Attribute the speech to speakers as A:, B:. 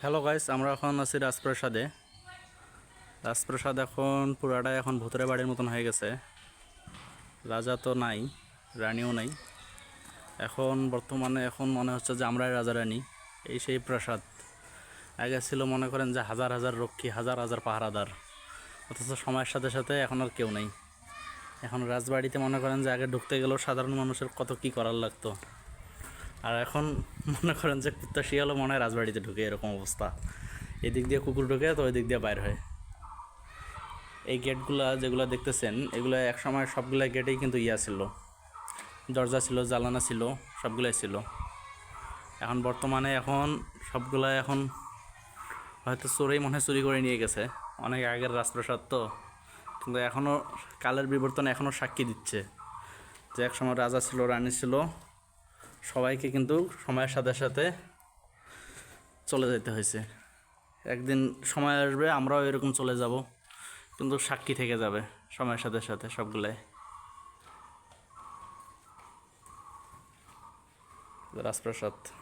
A: Hello guys আমরা এখন আছি রাজপ্রাসাদে। রাজপ্রাসাদ এখন পুরাটাই এখন ভূতের বাড়ির মতন হয়ে গেছে। রাজা তো নাই, রানীও নাই। এখন বর্তমানে এখন মনে হচ্ছে যে আমরাই রাজা রানী, এই সেই প্রাসাদ। আগে ছিল মনে করেন যে হাজার হাজার রক্ষী, হাজার হাজার পাহারাদার। অথচ সময়ের সাথে সাথে এখন আর কেউ নেই। এখন রাজবাড়িতে মনে করেন যে আগে ঢুকতে গেলেও সাধারণ মানুষের কত কী করার লাগতো। আর এখন মনে করেন যে কুত্তা শিয়ালও মনে হয় রাজবাড়িতে ঢুকে এরকম অবস্থা। এদিক দিয়ে কুকুর ঢুকে তো ওই দিক দিয়ে বাইর হয়। এই গেটগুলা যেগুলো দেখতেছেন, এগুলো একসময় সবগুলা গেটেই কিন্তু ইয়া ছিল। দরজা ছিল জ্বালানা ছিল, সবগুলাই ছিল। এখন বর্তমানে এখন সবগুলা এখন হয়তো চোরেই মনে চুরি করে নিয়ে গেছে। অনেক আগের রাজপ্রাসাদ তো। কিন্তু এখনও কালের বিবর্তন এখনও সাক্ষী দিচ্ছে যে একসময় রাজা ছিল, রানী ছিল সবাইকে কিন্তু সময়ের সাথে সাথে চলে যেতে হয়েছে। একদিন সময় আসবে, আমরাও এরকম চলে যাব, কিন্তু সাক্ষী থেকে যাবে সময়ের সাথে সাথে সবগুলাই। রাজপ্রাসাদ।